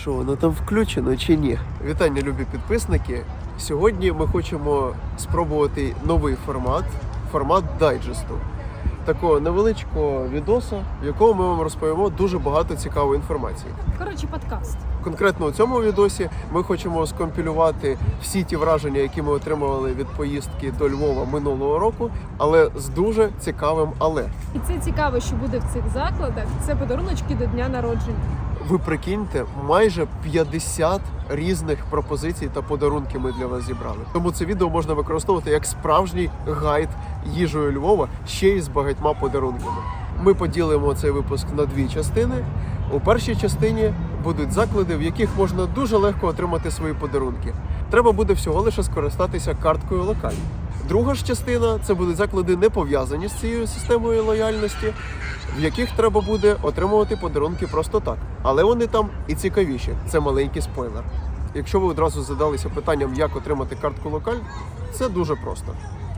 Що воно там включено чи ні? Вітання, любі підписники. Сьогодні ми хочемо спробувати новий формат формат дайджесту. Такого невеличкого відоса, в якому ми вам розповімо дуже багато цікавої інформації. Коротше, подкаст. Конкретно у цьому відосі ми хочемо скомпілювати всі ті враження, які ми отримували від поїздки до Львова минулого року, але з дуже цікавим але. І це цікаво, що буде в цих закладах. Це подаруночки до дня народження. Ви прикиньте, майже 50 різних пропозицій та подарунків ми для вас зібрали. Тому це відео можна використовувати як справжній гайд їжею Львова ще й з багатьма подарунками. Ми поділимо цей випуск на дві частини. У першій частині будуть заклади, в яких можна дуже легко отримати свої подарунки. Треба буде всього лише скористатися карткою локаль. Друга ж частина це будуть заклади, не пов'язані з цією системою лояльності, в яких треба буде отримувати подарунки просто так. Але вони там і цікавіші. Це маленький спойлер. Якщо ви одразу задалися питанням, як отримати картку локаль, це дуже просто.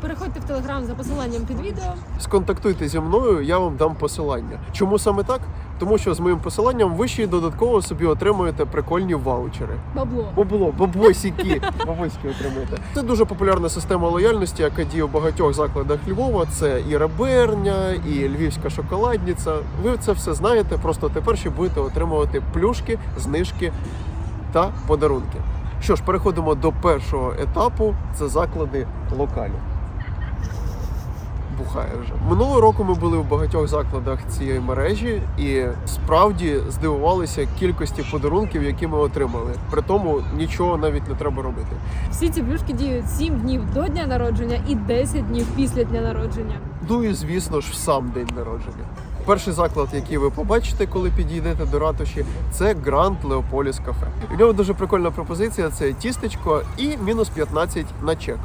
Переходьте в телеграм за посиланням під відео. Сконтактуйте зі мною, я вам дам посилання. Чому саме так? Тому що з моїм посиланням ви ще й додатково собі отримуєте прикольні ваучери. Бабло. Бабло, бабосіки, бабоськи отримуєте. Це дуже популярна система лояльності, яка діє у багатьох закладах Львова. Це і Реберня, і Львівська шоколадниця. Ви це все знаєте. Просто тепер ще будете отримувати плюшки, знижки та подарунки. Що ж, переходимо до першого етапу. Це заклади локалі. Бухає вже минулого року. Ми були в багатьох закладах цієї мережі і справді здивувалися кількості подарунків, які ми отримали. При тому нічого навіть не треба робити. Всі ці плюшки діють 7 днів до дня народження і 10 днів після дня народження. Ну і звісно ж, в сам день народження. Перший заклад, який ви побачите, коли підійдете до ратуші, це Гранд Леополіс кафе. У нього дуже прикольна пропозиція: це тістечко і мінус 15 на чек.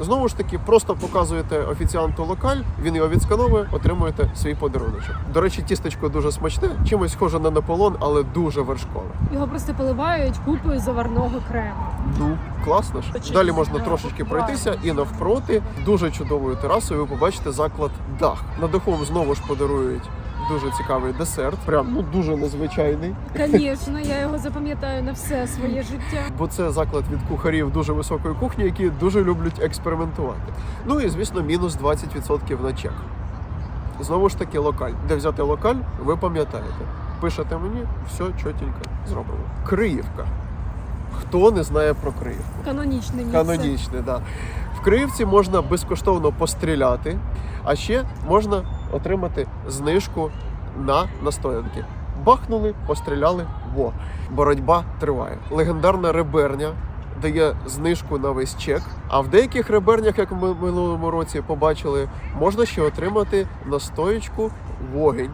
Знову ж таки, просто показуєте офіціанту локаль, він його відскановує, отримуєте свій подаруночок. До речі, тістечко дуже смачне, чимось схоже на Наполон, але дуже вершкове. Його просто поливають купою заварного крему. Ну, класно ж. Далі можна трошечки пройтися, і навпроти дуже чудовою терасою ви побачите заклад дах. На вам знову ж подарують дуже цікавий десерт. Прям ну дуже незвичайний, Звісно, я його запам'ятаю на все своє життя. бо це заклад від кухарів дуже високої кухні, які дуже люблять експериментувати. Ну і звісно, мінус 20% на чек. Знову ж таки, локаль. Де взяти локаль, ви пам'ятаєте. Пишете мені, все чотенько зроблено. Криївка. Хто не знає про Криївку? Канонічне місце. Канонічне, да. В Криївці можна безкоштовно постріляти, а ще можна отримати знижку на настоянки. Бахнули, постріляли, во. Боротьба триває. Легендарна реберня дає знижку на весь чек. А в деяких ребернях, як ми минулому році побачили, можна ще отримати настоєчку вогонь.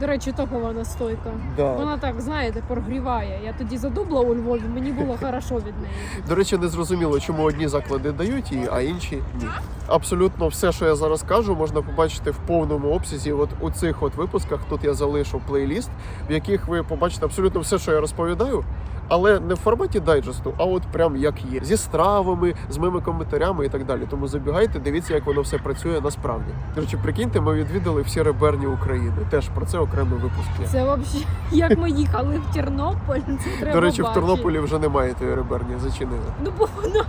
До речі, топова настойка. Да. Вона так, знаєте, прогріває. Я тоді задубла у Львові, мені було хорошо від неї. До речі, не зрозуміло, чому одні заклади дають її, а інші ні. Абсолютно все, що я зараз кажу, можна побачити в повному обсязі. От у цих от випусках тут я залишу плейліст, в яких ви побачите абсолютно все, що я розповідаю. Але не в форматі дайджесту, а от прям як є зі стравами, з моїми коментарями і так далі. Тому забігайте, дивіться, як воно все працює насправді. До речі, прикиньте, ми відвідали всі реберні України. Теж про це окремий випуск є. Це взагалі, як ми їхали в Тернопіль, це треба До речі, в бачити. Тернополі вже немає тієї реберні, зачинили. Ну, бо воно.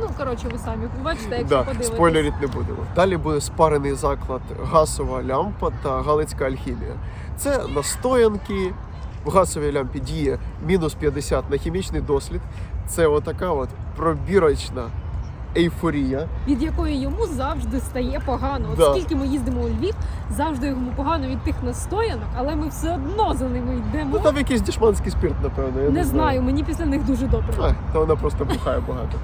Ну, коротше, ви самі побачите, якщо Да, подивитесь. спойлерить не будемо. Далі буде спарений заклад газова лямпа та галицька альхімія. Це настоянки. В газовій лямпі діє мінус 50 на хімічний дослід. Це отака от пробірочна ейфорія. Від якої йому завжди стає погано. От Да. скільки ми їздимо у Львів, завжди йому погано від тих настоянок, але ми все одно за ними йдемо. Ну там якийсь дешманський спирт, напевно. Я не, не знаю, мені після них дуже добре. А, та вона просто бухає багато.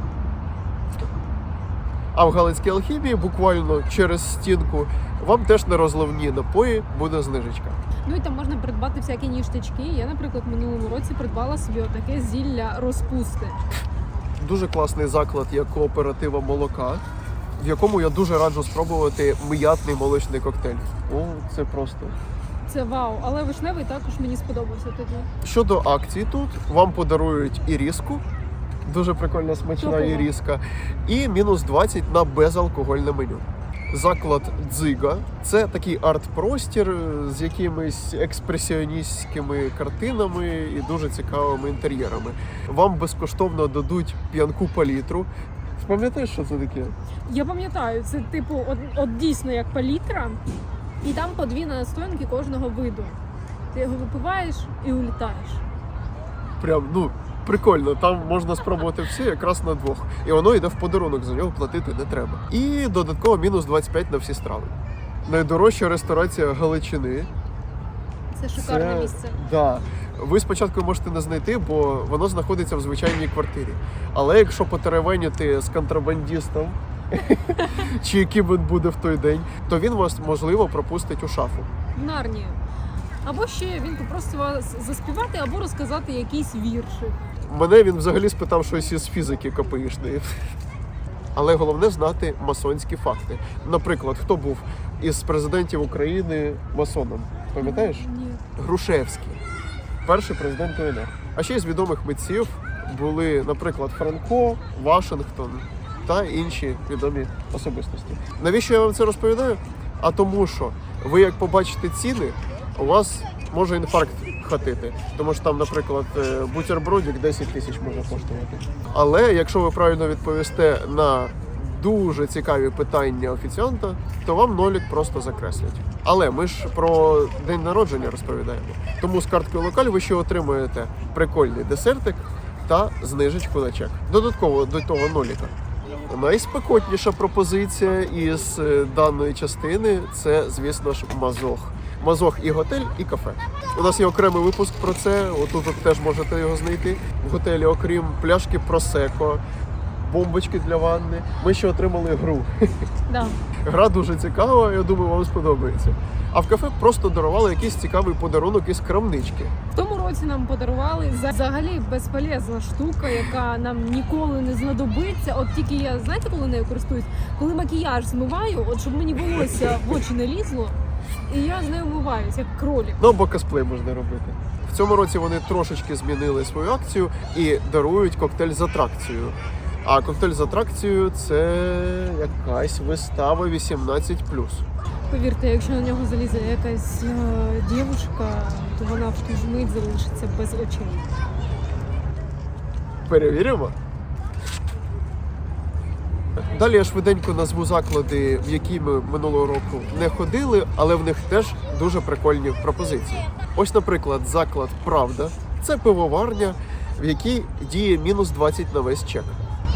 А в Галицькій алхімії буквально через стінку вам теж на розливні напої буде знижечка. Ну і там можна придбати всякі ніштячки. Я, наприклад, в минулому році придбала собі отаке зілля розпусти. Дуже класний заклад як кооператива молока, в якому я дуже раджу спробувати м'ятний молочний коктейль. О, це просто. Це вау, але вишневий також мені сподобався тоді. Щодо акцій тут, вам подарують іріску. Дуже прикольна смачна Топово. іріска. І мінус 20 на безалкогольне меню. заклад Дзига. Це такий арт-простір е, з якимись експресіоністськими картинами і дуже цікавими інтер'єрами. Вам безкоштовно дадуть п'янку палітру. Пам'ятаєш, що це таке? Я пам'ятаю, це типу, от, от дійсно як палітра, і там по дві настоянки кожного виду. Ти його випиваєш і улітаєш. Прям ну прикольно. Там можна спробувати всі якраз на двох. І воно йде в подарунок, за нього платити не треба. І додатково мінус 25 на всі страви. Найдорожча ресторація Галичини. Це шикарне Це- місце. Да. Ви спочатку можете не знайти, бо воно знаходиться в звичайній квартирі. Але якщо потеревеніти з контрабандістом, чи яким він буде в той день, то він вас можливо пропустить у шафу. В Нарнію. Або ще він попросить вас заспівати або розказати якийсь віршик. Мене він взагалі спитав щось із фізики КПІшної. Але головне знати масонські факти. Наприклад, хто був із президентів України масоном? Пам'ятаєш? Ні. Грушевський, перший президент УНР. А ще із відомих митців були, наприклад, Франко, Вашингтон та інші відомі особистості. Навіщо я вам це розповідаю? А тому, що ви як побачите ціни, у вас може інфаркт хатити. Тому що там, наприклад, е, бутербродик 10 тисяч може коштувати. Але якщо ви правильно відповісте на дуже цікаві питання офіціанта, то вам нолік просто закреслять. Але ми ж про день народження розповідаємо. Тому з карткою локаль ви ще отримуєте прикольний десертик та знижечку на чек. Додатково до того ноліка. Найспекотніша пропозиція із е, даної частини це, звісно ж, мазох. Мазох і готель, і кафе. У нас є окремий випуск про це. Отут от теж можете його знайти. В готелі, окрім пляшки просеко, бомбочки для ванни. Ми ще отримали гру. Да. Гра дуже цікава, я думаю, вам сподобається. А в кафе просто дарували якийсь цікавий подарунок із крамнички. В тому році нам подарували взагалі безполезна штука, яка нам ніколи не знадобиться. От тільки я знаєте, коли нею користуюсь? Коли макіяж змиваю, от щоб мені волосся в очі не лізло, і я з нею вмиваюсь, як кролік. Ну або косплей можна робити. В цьому році вони трошечки змінили свою акцію і дарують коктейль з атракцією. А коктейль з атракцією це якась вистава 18 Повірте, якщо на нього залізе якась е, дівчинка, то вона в ту ж мить залишиться без очей. Перевіримо. Далі я швиденько назву заклади, в які ми минулого року не ходили, але в них теж дуже прикольні пропозиції. Ось, наприклад, заклад Правда це пивоварня, в якій діє мінус 20 на весь чек.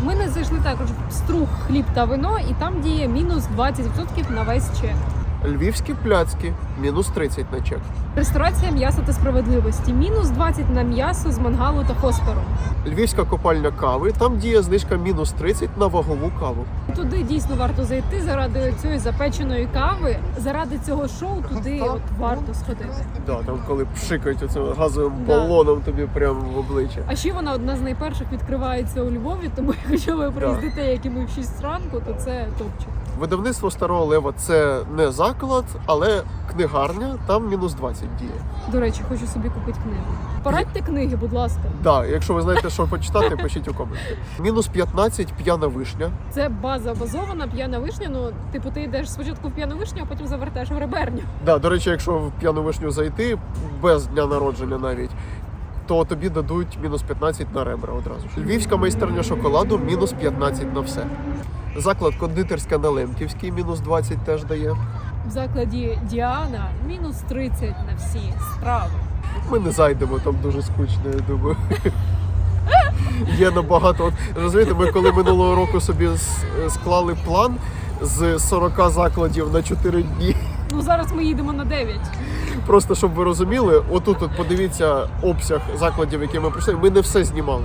Ми не зайшли також в струх хліб та вино, і там діє мінус 20% на весь чек. Львівські пляцки мінус 30 на чек. Ресторація м'яса та справедливості мінус 20 на м'ясо з мангалу та хоспору. Львівська копальня кави, там діє знижка мінус 30 на вагову каву. Туди дійсно варто зайти заради цієї запеченої кави. Заради цього шоу туди от варто сходити. Да, там коли пшикають оцим газовим Да. балоном тобі прямо в обличчя. А ще вона одна з найперших відкривається у Львові, тому якщо ви приїздите, як і ми в 6 ранку, то це топчик. Видавництво Старого Лева це не заклад, але книгарня, там мінус 20 діє. До речі, хочу собі купити книгу. Порадьте книги, будь ласка. Да, якщо ви знаєте, що почитати, пишіть у коменти. Мінус 15 п'яна вишня. Це база базована, п'яна вишня. Ну, типу, ти йдеш спочатку в п'яну вишню, а потім завертаєш в реберню. Да, до речі, якщо в п'яну вишню зайти без дня народження навіть. То тобі дадуть мінус 15 на ребра одразу ж. Львівська майстерня шоколаду мінус 15 на все. Заклад кондитерська на Лемківській мінус 20 теж дає. В закладі Діана мінус 30 на всі страви. Ми не зайдемо, там дуже скучно, я думаю. Є набагато. От, розумієте, ми коли минулого року собі склали план з 40 закладів на 4 дні. Ну зараз ми їдемо на 9. Просто щоб ви розуміли, отут от подивіться обсяг закладів, які ми пройшли. Ми не все знімали.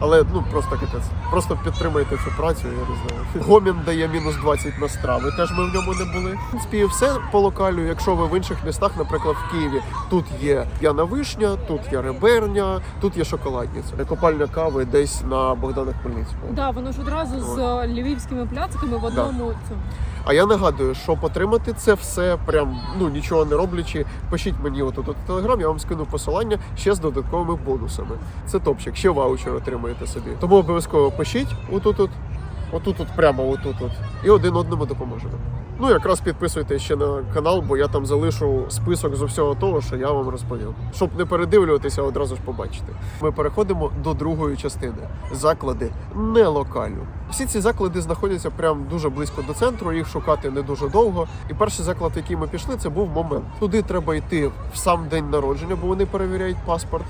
Але ну просто капець. Просто підтримайте цю працю, я не знаю. Гомін дає мінус 20 на страви. Теж ми в ньому не були. В принципі, все по локалю. Якщо ви в інших містах, наприклад, в Києві, тут є п'яна вишня, тут є реберня, тут є шоколадниця. Копальня кави десь на Богдана Хмельницького. Да, воно ж одразу з львівськими пляцками в одному цьому. А я нагадую, що потримати це все прям ну нічого не роблячи. Пишіть мені отут у телеграм, я вам скину посилання ще з додатковими бонусами. Це топчик, ще ваучер отримаєте собі. Тому обов'язково пишіть отут от Отут, от прямо отут, от. І один одному допоможемо. Ну, якраз підписуйтесь ще на канал, бо я там залишу список з усього того, що я вам розповів. Щоб не передивлюватися, одразу ж побачити. Ми переходимо до другої частини заклади не локально. Всі ці заклади знаходяться прям дуже близько до центру, їх шукати не дуже довго. І перший заклад, в який ми пішли, це був момент. Туди треба йти в сам день народження, бо вони перевіряють паспорт.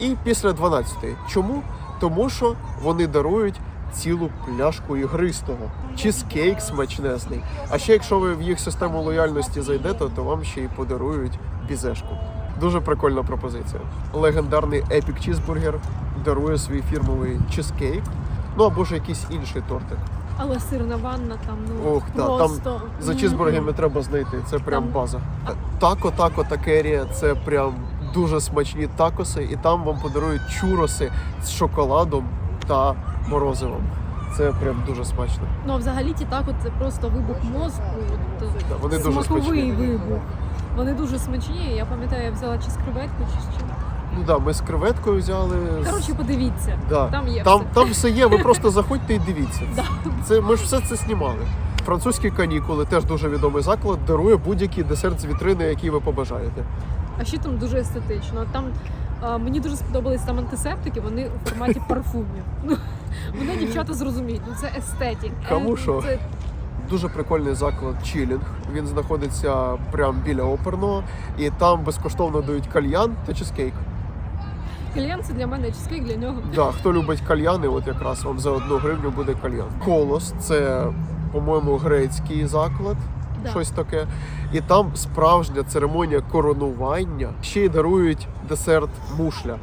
І після 12-ї. Чому? Тому що вони дарують цілу пляшку ігристого. Чизкейк смачнезний. А ще якщо ви в їх систему лояльності зайдете, то вам ще й подарують бізешку. Дуже прикольна пропозиція. Легендарний Epic Cheeseburger дарує свій фірмовий чизкейк. Ну або ж якийсь інший тортик. Але сирна ванна там ну Ох, да, там За м, чізбургерами треба знайти. Це прям Там- база. Тако, тако, такерія це прям дуже смачні такоси, і там вам подарують чуроси з шоколадом та морозивом. Це прям дуже смачно. Ну а взагалі ті так, от це просто вибух мозку. Да, вони дуже смаковий смачні. вибух. Вони дуже смачні. Я пам'ятаю, я взяла чи з креветку, чи з чим. Ну да, ми з креветкою взяли. Коротше, подивіться. да. там є там, все. там все є. Ви просто заходьте і дивіться. Да. Це ми ж все це знімали. Французькі канікули, теж дуже відомий заклад, дарує будь-який десерт з вітрини, який ви побажаєте. А ще там дуже естетично. Там мені дуже сподобались там антисептики, вони у форматі парфумів. Ну, вони дівчата зрозуміють, ну це естетик. Кому Е, що? Це Дуже прикольний заклад Чілінг. Він знаходиться прямо біля оперного, і там безкоштовно дають кальян та чизкейк. кальян це для мене чизкейк для нього. Да, хто любить кальяни, от якраз вам за одну гривню буде кальян. Колос це, по-моєму, грецький заклад. Да. Щось таке. І там справжня церемонія коронування. Ще й дарують десерт мушля.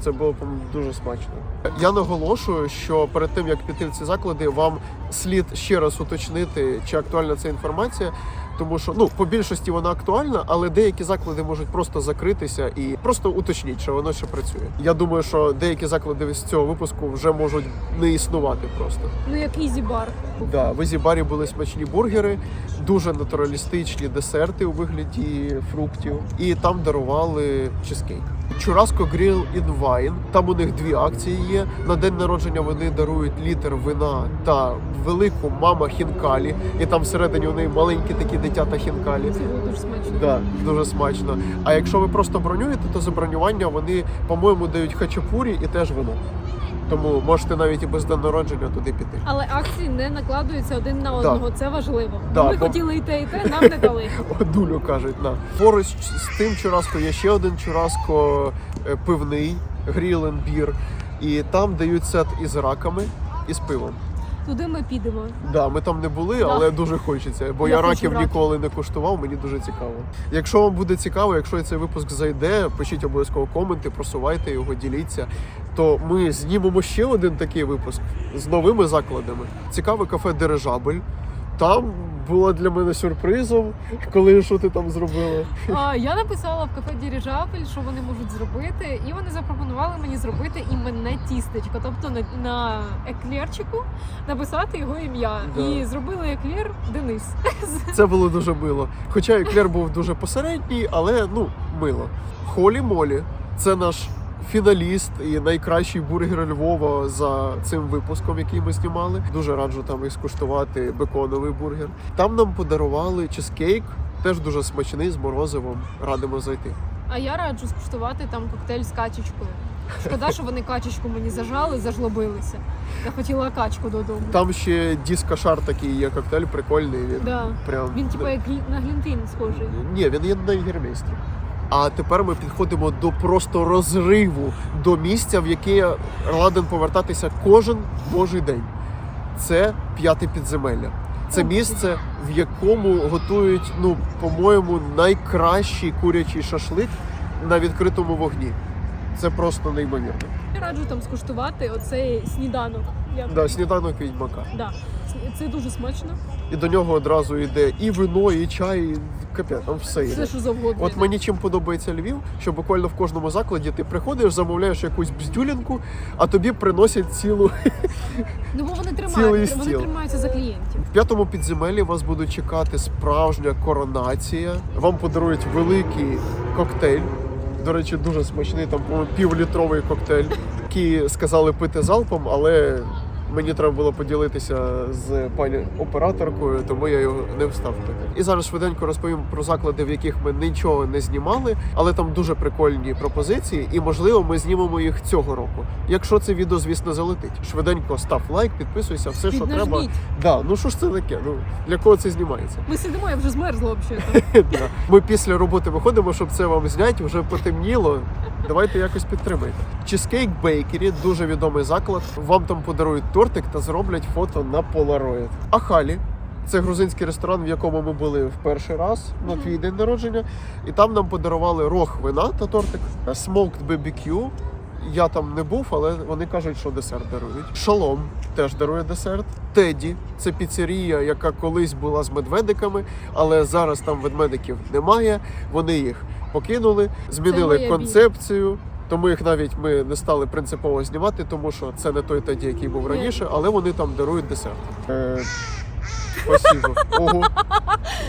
Це було дуже смачно. Я наголошую, що перед тим як піти в ці заклади, вам слід ще раз уточнити, чи актуальна ця інформація. Тому що ну по більшості вона актуальна, але деякі заклади можуть просто закритися і просто уточніть, що воно ще працює. Я думаю, що деякі заклади з цього випуску вже можуть не існувати просто. Ну як ізібар. Да, в Ізібарі були смачні бургери, дуже натуралістичні десерти у вигляді фруктів, і там дарували чизкейк. Чураско Grill in Wine. Там у них дві акції є. На день народження вони дарують літр вина та велику мама хінкалі. І там всередині у неї маленькі такі дитята хінкалі. Це дуже смачно. Да, дуже смачно. А якщо ви просто бронюєте, то за бронювання вони, по-моєму, дають хачапурі і теж вино. Тому можете навіть і без день народження туди піти. Але акції не накладуються один на одного. Це важливо. Да, Ми бо- хотіли і те, і те, нам не дали. Дулю кажуть, на поруч з тим чураско є ще один чураско е, пивний, грілен бір. І там дають сет із раками і з пивом. Туди ми підемо. Да, ми там не були, Да. але дуже хочеться, бо Я я, раків раків. ніколи не куштував, мені дуже цікаво. Якщо вам буде цікаво, якщо цей випуск зайде, пишіть обов'язково коменти, просувайте його, діліться. То ми знімемо ще один такий випуск з новими закладами. Цікаве кафе Дирижабель. Там було для мене сюрпризом, коли що ти там зробила. А, я написала в кафе Діріжабель, що вони можуть зробити, і вони запропонували мені зробити іменне тістечко, тобто на, на еклерчику написати його ім'я. Да. І зробили еклер Денис. Це було дуже мило. Хоча еклер був дуже посередній, але ну мило. Холі Молі це наш фіналіст і найкращий бургер Львова за цим випуском, який ми знімали. Дуже раджу там і скуштувати беконовий бургер. Там нам подарували чизкейк, теж дуже смачний з морозивом. Радимо зайти. А я раджу скуштувати там коктейль з качечкою. Шкода, що вони качечку мені зажали, зажлобилися. Я хотіла качку додому. Там ще діскашар такий є коктейль, прикольний. Він Да. прям Він типу як на глінтин схожий. Ні, він є на єгермейстрі. А тепер ми підходимо до просто розриву, до місця, в яке ладен повертатися кожен божий день. Це п'яте підземелля. Це місце, в якому готують, ну, по-моєму, найкращий курячий шашлик на відкритому вогні. Це просто неймовірно. Я раджу там скуштувати оцей сніданок. Я... Да, сніданок відьмака. Да. Це дуже смачно. І до нього одразу йде і вино, і чай, і капець, там все йде. Все, що завгодно. От мені чим подобається Львів, що буквально в кожному закладі ти приходиш, замовляєш якусь бздюлінку, а тобі приносять цілу. Ну бо вони тримають, вони тримаються за клієнтів. В п'ятому підземеллі вас будуть чекати справжня коронація. Вам подарують великий коктейль. До речі, дуже смачний, там півлітровий коктейль, який сказали пити залпом, але Мені треба було поділитися з пані операторкою, тому я його не встав. І зараз швиденько розповім про заклади, в яких ми нічого не знімали, але там дуже прикольні пропозиції, і можливо ми знімемо їх цього року. Якщо це відео, звісно, залетить. Швиденько став лайк, підписуйся, все, що треба. Да, ну що ж це таке? Ну для кого це знімається? Ми сидимо, я вже змерзла взагалі. Ми після роботи виходимо, щоб це вам зняти, вже потемніло. Давайте якось підтримайте. Cheesecake Bakery – дуже відомий заклад. Вам там подарують тортик та зроблять фото на Polaroid. А Халі це грузинський ресторан, в якому ми були в перший раз на твій день народження. І там нам подарували рог вина та тортик. Smoked BBQ. Я там не був, але вони кажуть, що десерт дарують. Шалом теж дарує десерт. Теді це піцерія, яка колись була з медведиками, але зараз там ведмедиків немає. Вони їх покинули, змінили концепцію. Тому їх навіть ми не стали принципово знімати, тому що це не той Теді, який був раніше, але вони там дарують десерт. Е, Спасибо. Ого.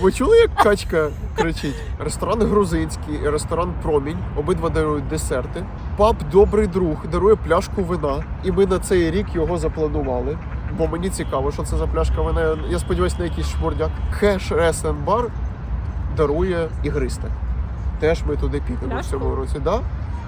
Ви чули, як качка кричить? Ресторан грузинський і ресторан Промінь. Обидва дарують десерти. Паб Добрий друг дарує пляшку вина, і ми на цей рік його запланували. Бо мені цікаво, що це за пляшка вина. Я сподіваюся, на якийсь шмурдяк. Хеш Ресен Бар дарує ігристе. Теж ми туди підемо в цьому році. Да?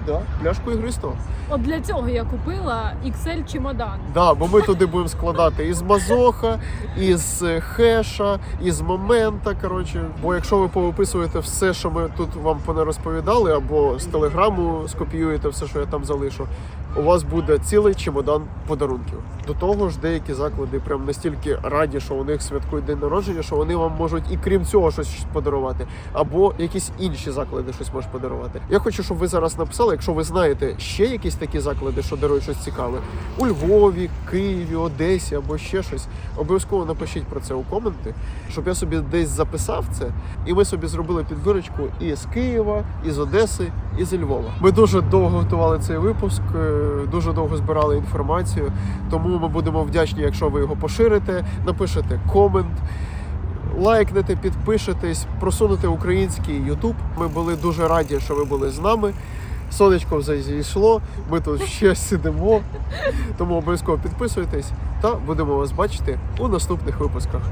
Да, пляшку ігристого. От для цього я купила XL чемодан. Да, бо ми туди будемо складати із Мазоха, із е, Хеша, із Момента. Коротше, бо якщо ви повиписуєте все, що ми тут вам понарозповідали, або з телеграму скопіюєте все, що я там залишу, у вас буде цілий чемодан подарунків. До того ж, деякі заклади прям настільки раді, що у них святкують день народження, що вони вам можуть і крім цього щось подарувати, або якісь інші заклади щось можуть подарувати. Я хочу, щоб ви зараз написали, якщо ви знаєте ще якісь такі заклади, що дарують щось цікаве у Львові, Києві, Одесі або ще щось. Обов'язково напишіть про це у коменти, щоб я собі десь записав це, і ми собі зробили підбірочку і з Києва, і з Одеси, і з Львова. Ми дуже довго готували цей випуск, е, дуже довго збирали інформацію. Тому ми будемо вдячні, якщо ви його поширите, напишете комент. Лайкнете, підпишетесь, просунете український Ютуб. Ми були дуже раді, що ви були з нами. Сонечко вже зійшло, ми тут ще сидимо. Тому обов'язково підписуйтесь та будемо вас бачити у наступних випусках.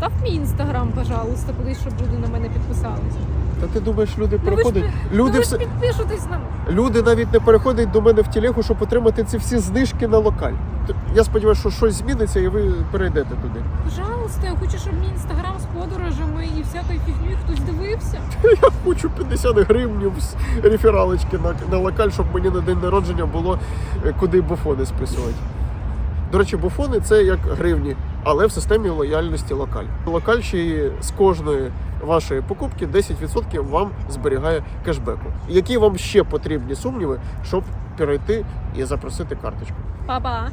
Та в мій інстаграм, пожалуйста, кудись, щоб люди на мене підписалися. Та ти думаєш, люди Ну, ви ж переходять? Люди ну, ви все ж підпишетесь на люди навіть не переходять до мене в телегу, щоб отримати ці всі знижки на локаль. Т- Я сподіваюся, що щось зміниться, і ви перейдете туди. Пожалуйста, я хочу, щоб мій інстаграм з подорожами і всякою фігньою хтось дивився. Я хочу 50 гривень з рефералочки на, на локаль, щоб мені на день народження було е, куди буфони списувати. До речі, буфони це як гривні, але в системі лояльності локаль. Локаль ще й з кожної вашої покупки 10% вам зберігає кешбеку. Які вам ще потрібні сумніви, щоб перейти і запросити карточку? Па-па!